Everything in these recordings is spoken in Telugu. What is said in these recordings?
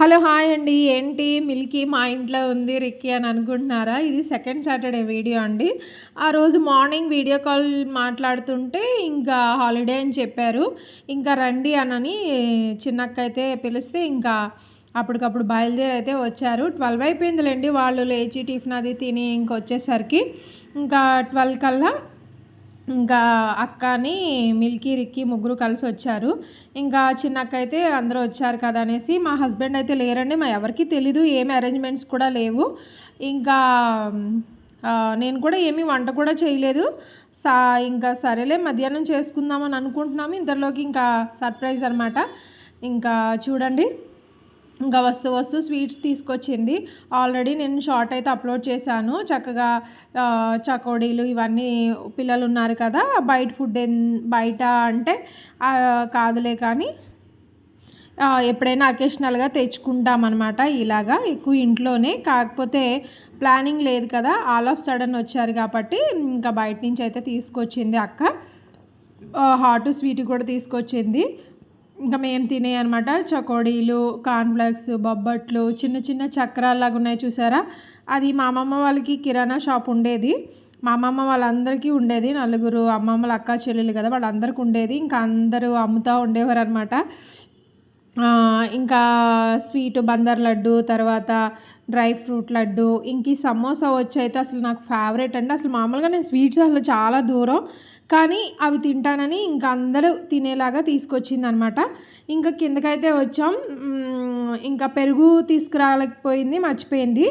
హలో హాయ్ అండి. ఏంటి? మిల్కీ మా ఇంట్లో ఉంది రిక్కీ అని అనుకుంటున్నారా? ఇది సెకండ్ సాటర్డే వీడియో అండి. ఆ రోజు మార్నింగ్ వీడియో కాల్ మాట్లాడుతుంటే ఇంకా హాలిడే అని చెప్పారు. ఇంకా రండి అనని చిన్నక్కైతే పిలిస్తే ఇంకా అప్పటికప్పుడు బయలుదేరి అయితే వచ్చారు. ట్వెల్వ్ అయిపోయిందిలేండి వాళ్ళు లేచి టిఫిన్ అది తిని ఇంకొచ్చేసరికి ఇంకా ట్వెల్వ్ కల్లా ఇంకా అక్కని మిల్కీ రిక్కీ ముగ్గురు కలిసి వచ్చారు. ఇంకా చిన్న అక్క అయితే అందరూ వచ్చారు కదా అనేసి మా హస్బెండ్ అయితే లేరండి. మా ఎవరికి తెలీదు ఏమి అరేంజ్మెంట్స్ కూడా లేవు. ఇంకా నేను కూడా ఏమీ వంట కూడా చేయలేదు. సా ఇంకా సరేలే మధ్యాహ్నం చేసుకుందామని అనుకుంటున్నాము. ఇంతలోకి ఇంకా సర్ప్రైజ్ అనమాట ఇంకా చూడండి. ఇంకా వస్తూ వస్తూ స్వీట్స్ తీసుకొచ్చింది. ఆల్రెడీ నేను షార్ట్ అయితే అప్లోడ్ చేశాను. చక్కగా చకోడీలు ఇవన్నీ పిల్లలు ఉన్నారు కదా బయట ఫుడ్ బయట అంటే కాదులే కానీ ఎప్పుడైనా అకేషనల్గా తెచ్చుకుంటామన్నమాట ఇలాగా ఎక్కువ ఇంట్లోనే. కాకపోతే ప్లానింగ్ లేదు కదా ఆల్ ఆఫ్ సడన్ వచ్చారు కాబట్టి ఇంకా బయట నుంచి అయితే తీసుకొచ్చింది అక్క. హాట్ స్వీట్ కూడా తీసుకొచ్చింది. ఇంకా మేము తినే అనమాట చకోడీలు కార్న్ఫ్లెక్స్ బొబ్బట్లు చిన్న చిన్న చక్రాల్లాగా ఉన్నాయి చూసారా? అది మా అమ్మమ్మ వాళ్ళకి కిరాణా షాప్ ఉండేది. మా అమ్మమ్మ వాళ్ళందరికీ ఉండేది. నలుగురు అమ్మమ్మల అక్క చెల్లెలు కదా వాళ్ళందరికీ ఉండేది. ఇంకా అందరూ అమ్ముతూ ఉండేవారు అనమాట ఇంకా స్వీట్ బందర్ లడ్డు తర్వాత డ్రై ఫ్రూట్ లడ్డు ఇంక ఈ సమోసా వచ్చి అయితే అసలు నాకు ఫేవరెట్ అండి. అసలు మామూలుగా నేను స్వీట్స్ అసలు చాలా దూరం కానీ అవి తింటానని ఇంకా అందరూ తినేలాగా తీసుకొచ్చింది అనమాట ఇంకా కిందకైతే వచ్చాం. ఇంకా పెరుగు తీసుకురాలేకపోయింది మర్చిపోయింది.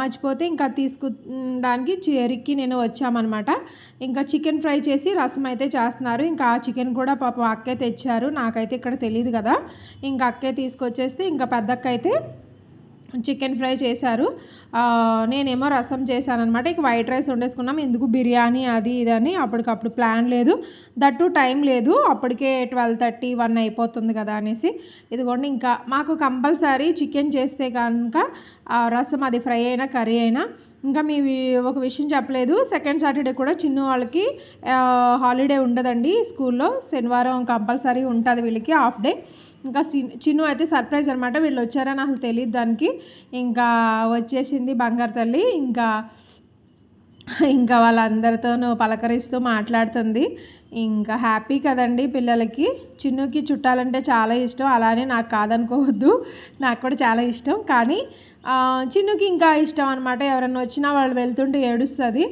మర్చిపోతే ఇంకా తీసుకుడానికి చెరికి నేను వచ్చామన్నమాట ఇంకా చికెన్ ఫ్రై చేసి రసం అయితే చేస్తున్నారు. ఇంకా ఆ చికెన్ కూడా పాపం అక్కే తెచ్చారు. నాకైతే ఇక్కడ తెలియదు కదా. ఇంకా అక్కే తీసుకొచ్చేస్తే ఇంకా పెద్దక్క అయితే చికెన్ ఫ్రై చేశారు. నేనేమో రసం చేశాను అనమాట ఇక వైట్ రైస్ వండేసుకున్నాం. ఎందుకు బిర్యానీ అది ఇదని అప్పటికప్పుడు ప్లాన్ లేదు. దట్టు టైం లేదు. అప్పటికే ట్వెల్వ్ థర్టీ వన్ అయిపోతుంది కదా అనేసి. ఇదిగోండి ఇంకా మాకు కంపల్సరీ చికెన్ చేస్తే కనుక రసం అది ఫ్రై అయినా కర్రీ అయినా ఇంకా మీ ఒక విషయం చెప్పలేదు. సెకండ్ సాటర్డే కూడా చిన్న వాళ్ళకి హాలిడే ఉండదండి స్కూల్లో. శనివారం కంపల్సరీ ఉంటుంది వీళ్ళకి హాఫ్ డే. ఇంకా చిన్ను అయితే సర్ప్రైజ్ అనమాట వీళ్ళు వచ్చారని అసలు తెలియదు దానికి. ఇంకా వచ్చేసింది బంగారు తల్లి. ఇంకా ఇంకా వాళ్ళందరితోనూ పలకరిస్తూ మాట్లాడుతుంది. ఇంకా హ్యాపీ కదండి పిల్లలకి. చిన్నుకి చుట్టాలంటే చాలా ఇష్టం. అలానే నాకు కాదనుకోవద్దు. నాకు కూడా చాలా ఇష్టం. కానీ చిన్నుకి ఇంకా ఇష్టం అనమాట ఎవరైనా వచ్చినా వాళ్ళు వెళ్తుంటే ఏడుస్తుంది.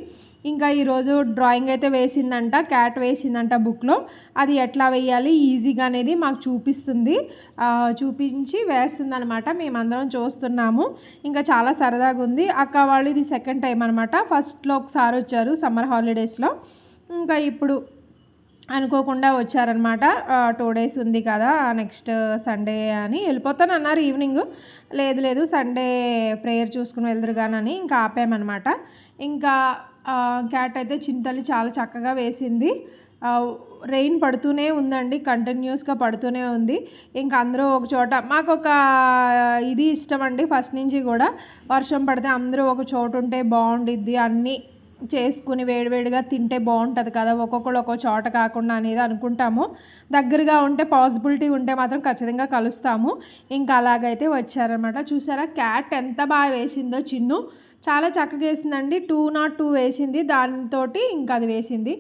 ఇంకా ఈరోజు డ్రాయింగ్ అయితే వేసిందంట క్యాట్ వేసిందంట బుక్లో. అది ఎట్లా వేయాలి? ఈజీగా అనేది మాకు చూపిస్తుంది. చూపించి వేస్తుంది అనమాట మేమందరం చూస్తున్నాము. ఇంకా చాలా సరదాగా ఉంది. అక్క వాళ్ళు ఇది సెకండ్ టైం అనమాట ఫస్ట్లో ఒకసారి వచ్చారు సమ్మర్ హాలిడేస్లో ఇంకా ఇప్పుడు అనుకోకుండా వచ్చారనమాట. టూ డేస్ ఉంది కదా నెక్స్ట్ సండే అని వెళ్ళిపోతాను అన్నారు ఈవినింగ్. లేదు లేదు సండే ప్రేయర్ చూసుకుని వెళ్దురు కానీ ఇంకా ఆపామన్నమాట ఇంకా క్యాట్ అయితే చింతలు చాలా చక్కగా వేసింది. రెయిన్ పడుతూనే ఉందండి కంటిన్యూస్గా పడుతూనే ఉంది. ఇంకా అందరూ ఒక చోట మాకు ఒక ఇది ఇష్టం అండి ఫస్ట్ నుంచి కూడా వర్షం పడితే అందరూ ఒక చోటు ఉంటే బాగుండిద్ది అన్నీ. చేసుకుని వేడివేడిగా తింటే బాగుంటుంది కదా ఒక్కొక్కరు ఒక్కో చోట కాకుండా అనేది అనుకుంటాము. దగ్గరగా ఉంటే పాసిబిలిటీ ఉంటే మాత్రం ఖచ్చితంగా కలుస్తాము. ఇంకా అలాగైతే వచ్చారనమాట చూసారా క్యాట్ ఎంత బాగా వేసిందో చిన్ను. చాలా చక్కగా వేసిందండి. టూ నాట్ టూ వేసింది. దానితోటి ఇంకా అది వేసింది.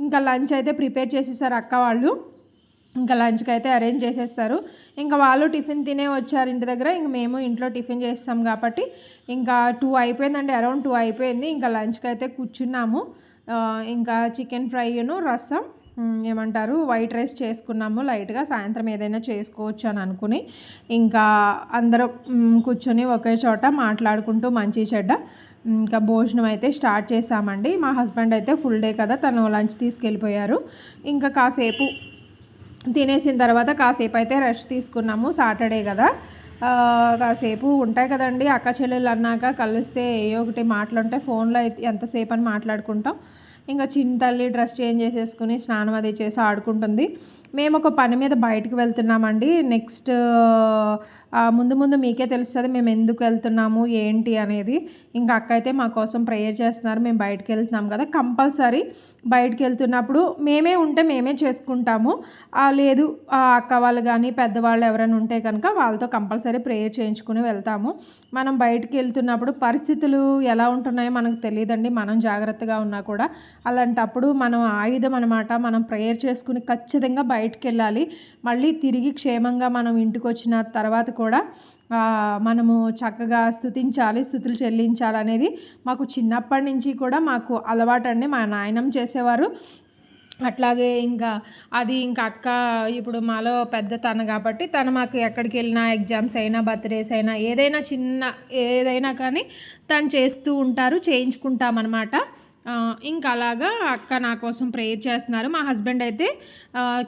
ఇంకా లంచ్ అయితే ప్రిపేర్ చేసేసారు అక్క వాళ్ళు. ఇంకా లంచ్కి అయితే అరేంజ్ చేసేస్తారు. ఇంకా వాళ్ళు టిఫిన్ తినే వచ్చారు ఇంటి దగ్గర. ఇంక మేము ఇంట్లో టిఫిన్ చేస్తాం కాబట్టి ఇంకా టూ అయిపోయిందండి. అరౌండ్ టూ అయిపోయింది. ఇంకా లంచ్కి అయితే కూర్చున్నాము. ఇంకా చికెన్ ఫ్రైను రసం ఏమంటారు వైట్ రైస్ చేసుకున్నాము లైట్గా. సాయంత్రం ఏదైనా చేసుకోవచ్చు అని అనుకుని ఇంకా అందరూ కూర్చొని ఒకే చోట మాట్లాడుకుంటూ మంచి చెడ్డ ఇంకా భోజనం అయితే స్టార్ట్ చేసామండి. మా హస్బెండ్ అయితే ఫుల్ డే కదా తను లంచ్ తీసుకెళ్ళిపోయారు. ఇంకా కాసేపు తినేసిన తర్వాత కాసేపు అయితే రెస్ట్ తీసుకున్నాము. సాటర్డే కదా. కాసేపు ఉంటాయి కదండి. అక్క చెల్లెలు అన్నాక కలిస్తే ఏ ఒకటి మాట్లాడుంటే ఫోన్లో అయితే ఎంతసేపు అని మాట్లాడుకుంటాం. ఇంకా చిన్న తల్లి డ్రెస్ చేంజ్ చేసేసుకుని స్నానం అది చేసి ఆడుకుంటుంది. మేము ఒక పని మీద బయటకు వెళ్తున్నామండి. నెక్స్ట్ ముందు ముందు మీకే తెలుస్తుంది మేము ఎందుకు వెళ్తున్నాము ఏంటి అనేది. ఇంకా అక్క అయితే మా కోసం ప్రేయర్ చేస్తున్నారు మేము బయటకు వెళ్తున్నాం కదా. కంపల్సరీ బయటకు వెళ్తున్నప్పుడు మేమే ఉంటే మేమే చేసుకుంటాము. లేదు ఆ అక్క వాళ్ళు కానీ పెద్దవాళ్ళు ఎవరైనా ఉంటే కనుక వాళ్ళతో కంపల్సరీ ప్రేయర్ చేయించుకుని వెళ్తాము. మనం బయటికి వెళ్తున్నప్పుడు పరిస్థితులు ఎలా ఉంటున్నాయో మనకు తెలియదండి. మనం జాగ్రత్తగా ఉన్నా కూడా అలాంటప్పుడు మనం ఆయుధం అనమాట మనం ప్రేయర్ చేసుకుని ఖచ్చితంగా బయటికి వెళ్ళాలి. మళ్ళీ తిరిగి క్షేమంగా మనం ఇంటికి వచ్చిన తర్వాత కూడా మనము చక్కగా స్థుతించాలి స్థుతులు చెల్లించాలి అనేది మాకు చిన్నప్పటి నుంచి కూడా మాకు అలవాటండి. మా నాయనం చేసేవారు. అట్లాగే ఇంకా అది ఇంకా అక్క ఇప్పుడు మాలో పెద్ద తను కాబట్టి తను మాకు ఎక్కడికి వెళ్ళినా ఎగ్జామ్స్ అయినా బర్త్డేస్ అయినా ఏదైనా చిన్న ఏదైనా కానీ తను చేస్తూ ఉంటారు చేయించుకుంటామన్నమాట. ఇంకా అలాగా అక్క నా కోసం ప్రేయర్ చేస్తున్నారు. మా హస్బెండ్ అయితే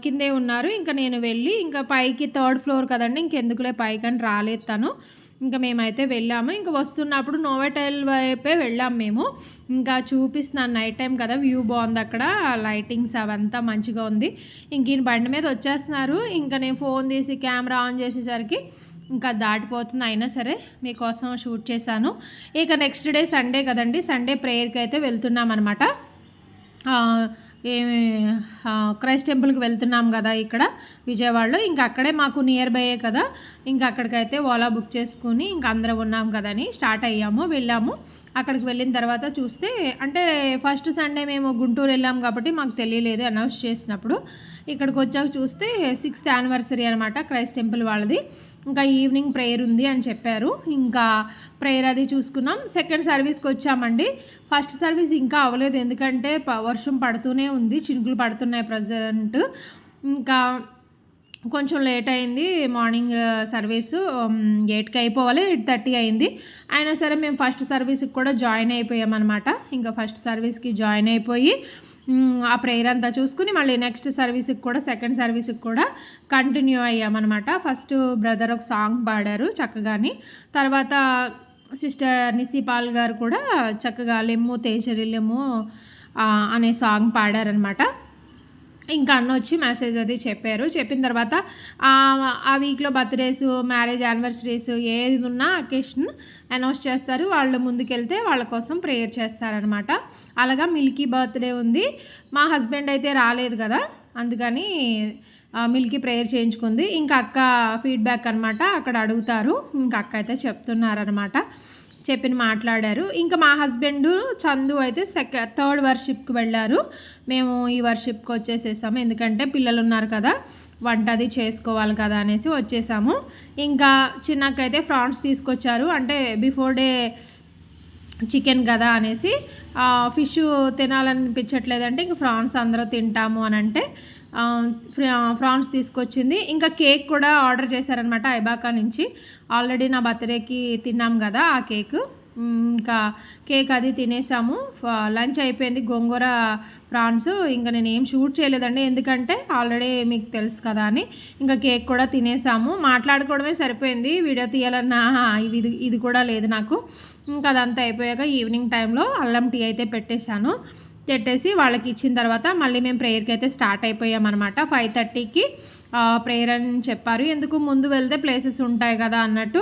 కిందే ఉన్నారు. ఇంకా నేను వెళ్ళి ఇంకా పైకి థర్డ్ ఫ్లోర్ కదండి ఇంకెందుకులే పైకి అని రాలేదు తను. ఇంకా మేమైతే వెళ్ళాము. ఇంకా వస్తున్నప్పుడు నోవెటైల్ వైపే వెళ్ళాము మేము. ఇంకా చూపిస్తున్నాను నైట్ టైం కదా వ్యూ బాగుంది అక్కడ లైటింగ్స్ అవంతా మంచిగా ఉంది. ఇంక ఈయన బండి మీద వచ్చేస్తున్నారు. ఇంకా నేను ఫోన్ తీసి కెమెరా ఆన్ చేసేసరికి ఇంకా దాటిపోతుంది. అయినా సరే మీకోసం షూట్ చేశాను. ఇక నెక్స్ట్ డే సండే కదండి. సండే ప్రేయర్కి అయితే వెళ్తున్నాం అనమాట ఏమి క్రైస్ట్ టెంపుల్కి వెళ్తున్నాం కదా ఇక్కడ విజయవాడలో. ఇంకా అక్కడే మాకు నియర్ బైయే కదా. ఇంకా అక్కడికైతే ఓలా బుక్ చేసుకుని ఇంకా అందరం ఉన్నాం కదని స్టార్ట్ అయ్యాము వెళ్ళాము. అక్కడికి వెళ్ళిన తర్వాత చూస్తే అంటే ఫస్ట్ సండే మేము గుంటూరు వెళ్ళాం కాబట్టి మాకు తెలియలేదు అనౌన్స్ చేసినప్పుడు. ఇక్కడికి వచ్చాక చూస్తే సిక్స్త్ యానివర్సరీ అనమాట క్రైస్ట్ టెంపుల్ వాళ్ళది. ఇంకా ఈవినింగ్ ప్రేయర్ ఉంది అని చెప్పారు. ఇంకా ప్రేయర్ అది చూసుకున్నాం. సెకండ్ సర్వీస్కి వచ్చామండి. ఫస్ట్ సర్వీస్ ఇంకా అవ్వలేదు. ఎందుకంటే వర్షం పడుతూనే ఉంది. చినుకులు పడుతున్నాయి ప్రజెంట్. ఇంకా కొంచెం లేట్ అయింది మార్నింగ్ సర్వీసు. ఎయిట్కి అయిపోవాలి. ఎయిట్ థర్టీ అయింది. అయినా సరే మేము ఫస్ట్ సర్వీస్కి కూడా జాయిన్ అయిపోయామన్నమాట. ఇంకా ఫస్ట్ సర్వీస్కి జాయిన్ అయిపోయి ఆ ప్రేయర్ అంతా చూసుకుని మళ్ళీ నెక్స్ట్ సర్వీస్కి కూడా సెకండ్ సర్వీస్కి కూడా కంటిన్యూ అయ్యామన్నమాట. ఫస్ట్ బ్రదర్ ఒక సాంగ్ పాడారు చక్కగాని. తర్వాత సిస్టర్ నిసిపాల్ గారు కూడా చక్కగా లెమ్ము తేజరి లెమ్ము అనే సాంగ్ పాడారనమాట ఇంకా అన్న వచ్చి మెసేజ్ అది చెప్పారు. చెప్పిన తర్వాత ఆ- వీక్లో బర్త్డేస్ మ్యారేజ్ యానివర్సరీస్ ఏది ఉన్నా అకేషన్ అనౌన్స్ చేస్తారు. వాళ్ళు ముందుకెళ్తే వాళ్ళ కోసం ప్రేయర్ చేస్తారనమాట అలాగా మిల్కీ బర్త్డే ఉంది. మా హస్బెండ్ అయితే రాలేదు కదా అందుకని మిల్కీ ప్రేయర్ చేయించుకుంది. ఇంకా అక్క ఫీడ్బ్యాక్ అనమాట అక్కడ అడుగుతారు. ఇంకా అక్క అయితే చెప్తున్నారనమాట చెప్పిన మాట్లాడారు. ఇంకా మా హస్బెండ్ చందు అయితే సెక థర్డ్ వర్షిప్కి వెళ్ళారు. మేము ఈ వర్షిప్కి వచ్చేసేసాము. ఎందుకంటే పిల్లలు ఉన్నారు కదా వంట అది చేసుకోవాలి కదా అనేసి వచ్చేసాము. ఇంకా చిన్నకైతే ఫ్రాన్స్ తీసుకొచ్చారు. అంటే బిఫోర్ డే చికెన్ కదా అనేసి ఫిష్ తినాలనిపించట్లేదంటే ఇంక ఫ్రాన్స్ అందరూ తింటాము అని అంటే ఫ్రాన్స్ తీసుకొచ్చింది. ఇంకా కేక్ కూడా ఆర్డర్ చేశారనమాట ఐబాకా నుంచి. ఆల్రెడీ నా బర్త్డేకి తిన్నాం కదా ఆ కేక్. ఇంకా కేక్ అది తినేసాము. లంచ్ అయిపోయింది గోంగూర ప్రాన్స్ ఇంకా నేను ఏం షూట్ చేయలేదండి. ఎందుకంటే ఆల్రెడీ మీకు తెలుసు కదా అని ఇంకా కేక్ కూడా తినేసాము. మాట్లాడుకోవడమే సరిపోయింది. వీడియో తీయాలన్న ఇది ఇది- ఇది కూడా లేదు నాకు. ఇంకా అదంతా అయిపోయాక ఈవినింగ్ టైంలో అల్లం టీ అయితే పెట్టేశాను. తెట్టేసి వాళ్ళకి ఇచ్చిన తర్వాత మళ్ళీ మేము ప్రేయర్కి అయితే స్టార్ట్ అయిపోయామన్నమాట ఫైవ్ థర్టీకి ప్రేయర్ అని చెప్పారు. ఎందుకు ముందు వెళ్తే ప్లేసెస్ ఉంటాయి కదా అన్నట్టు.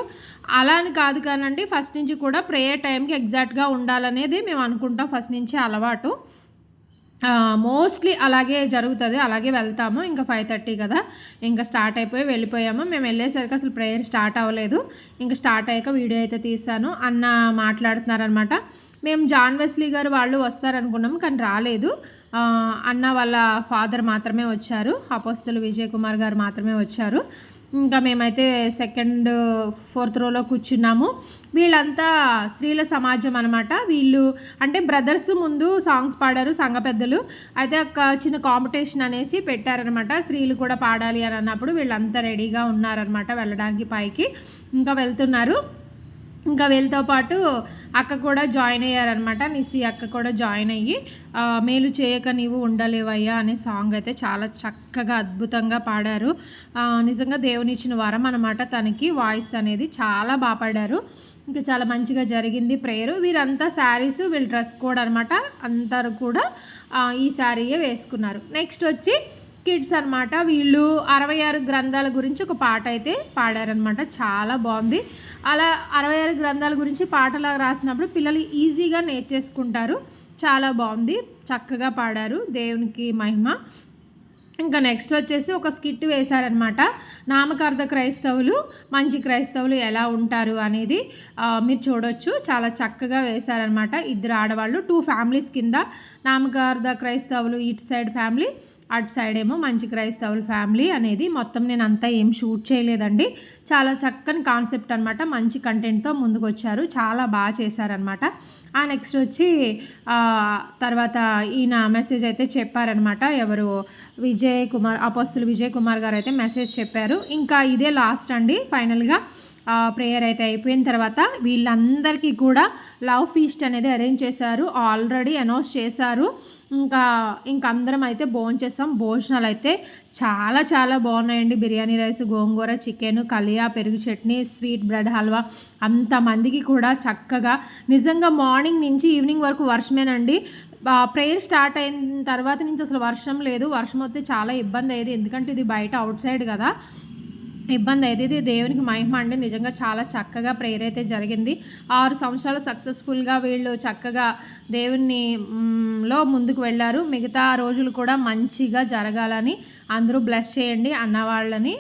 అలా అని కాదు కానండి ఫస్ట్ నుంచి కూడా ప్రేయర్ టైంకి ఎగ్జాక్ట్గా ఉండాలనేది మేము అనుకుంటాం. ఫస్ట్ నుంచి అలవాటు. మోస్ట్లీ అలాగే జరుగుతుంది. అలాగే వెళ్తాము. ఇంకా ఫైవ్ థర్టీ కదా. ఇంకా స్టార్ట్ అయిపోయి వెళ్ళిపోయాము. మేము వెళ్ళేసరికి అసలు ప్రేయర్ స్టార్ట్ అవ్వలేదు. ఇంకా స్టార్ట్ అయ్యాక వీడియో అయితే తీసాను అన్న మాట్లాడుతున్నారనమాట మేము జాన్ వెస్లీ గారు వాళ్ళు వస్తారనుకున్నాము కానీ రాలేదు. అన్న వాళ్ళ ఫాదర్ మాత్రమే వచ్చారు. అపోస్తులు విజయ్ కుమార్ గారు మాత్రమే వచ్చారు. ఇంకా మేమైతే సెకండ్ ఫోర్త్ రోలో కూర్చున్నాము. వీళ్ళంతా స్త్రీల సమాజం అనమాట వీళ్ళు అంటే బ్రదర్స్ ముందు సాంగ్స్ పాడారు సంఘ పెద్దలు. అయితే ఒక చిన్న కాంపిటీషన్ అనేసి పెట్టారనమాట స్త్రీలు కూడా పాడాలి అని అన్నప్పుడు వీళ్ళంతా రెడీగా ఉన్నారనమాట వెళ్ళడానికి పైకి. ఇంకా వెళ్తున్నారు. ఇంకా వీళ్ళతో పాటు అక్క కూడా జాయిన్ అయ్యారనమాట నిసి అక్క కూడా జాయిన్ అయ్యి మేలు చేయక నీవు ఉండలేవయ్యా అనే సాంగ్ అయితే చాలా చక్కగా అద్భుతంగా పాడారు. నిజంగా దేవుని ఇచ్చిన వరం అనమాట తనకి. వాయిస్ అనేది చాలా బాగా పాడారు. ఇంకా చాలా మంచిగా జరిగింది ప్రేయరు. వీరంతా శారీస్ వీళ్ళ డ్రెస్ కోడ్ అనమాట అందరు కూడా ఈ శారీయే వేసుకున్నారు. నెక్స్ట్ వచ్చి కిడ్స్ అన్నమాట. వీళ్ళు అరవై ఆరు గ్రంథాల గురించి ఒక పాట అయితే పాడారనమాట చాలా బాగుంది. అలా అరవై ఆరు గ్రంథాల గురించి పాటలా రాసినప్పుడు పిల్లలు ఈజీగా నేర్చేసుకుంటారు. చాలా బాగుంది. చక్కగా పాడారు. దేవునికి మహిమ. ఇంకా నెక్స్ట్ వచ్చేసి ఒక స్కిట్ వేశారనమాట నామకార్థ క్రైస్తవులు మంచి క్రైస్తవులు ఎలా ఉంటారు అనేది మీరు చూడొచ్చు. చాలా చక్కగా వేశారనమాట ఇద్దరు ఆడవాళ్ళు టూ ఫ్యామిలీస్ కింద. నామకార్థ క్రైస్తవులు ఇటు సైడ్ ఫ్యామిలీ. అటు సైడ్ ఏమో మంచి క్రైస్తవుల ఫ్యామిలీ అనేది మొత్తం నేను అంతా ఏం షూట్ చేయలేదండి. చాలా చక్కని కాన్సెప్ట్ అనమాట మంచి కంటెంట్తో ముందుకు వచ్చారు చాలా బాగా చేశారనమాట ఆ నెక్స్ట్ వచ్చి తర్వాత ఈయన మెసేజ్ అయితే చెప్పారనమాట ఎవరు? విజయ్ కుమార్ అపోస్తులు విజయ్ కుమార్ గారు అయితే మెసేజ్ చెప్పారు. ఇంకా ఇదే లాస్ట్ అండి. ఫైనల్గా ప్రేయర్ అయితే అయిపోయిన తర్వాత వీళ్ళందరికీ కూడా లవ్ ఫీస్ట్ అనేది అరేంజ్ చేశారు. ఆల్రెడీ అనౌన్స్ చేశారు. ఇంకా ఇంకా అందరం అయితే భోంచేసాం భోజనాలు అయితే చాలా చాలా బాగున్నాయండి. బిర్యానీ రైస్ గోంగూర చికెన్ కలియా పెరుగు చట్నీ స్వీట్ బ్రెడ్ హల్వా అంతమందికి కూడా చక్కగా నిజంగా మార్నింగ్ నుంచి ఈవినింగ్ వరకు వర్షమేనండి. ప్రేయర్ స్టార్ట్ అయిన తర్వాత నుంచి అసలు వర్షం లేదు. వర్షం వస్తే చాలా ఇబ్బంది అయ్యేది. ఎందుకంటే ఇది బయట అవుట్ సైడ్ కదా. ఇబ్బంది అయితే ఇది దేవునికి మహిమ అండి. నిజంగా చాలా చక్కగా ప్రేయర్ అయితే జరిగింది. ఆరు సంవత్సరాలు సక్సెస్ఫుల్గా వీళ్ళు చక్కగా దేవుని లో ముందుకు వెళ్ళారు. మిగతా రోజులు కూడా మంచిగా జరగాలని అందరూ బ్లెస్ చేయండి. అన్నవాళ్ళని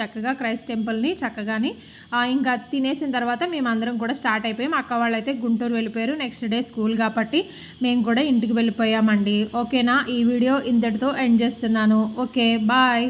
చక్కగా క్రైస్ట్ టెంపుల్ని చక్కగాని ఇంకా తినేసిన తర్వాత మేము అందరం కూడా స్టార్ట్ అయిపోయాం. అక్క వాళ్ళు అయితే గుంటూరు వెళ్ళిపోయారు. నెక్స్ట్ డే స్కూల్ కాబట్టి మేము కూడా ఇంటికి వెళ్ళిపోయామండి. ఓకేనా? ఈ వీడియో ఇంతటితో ఎండ్ చేస్తున్నాను. Okay bye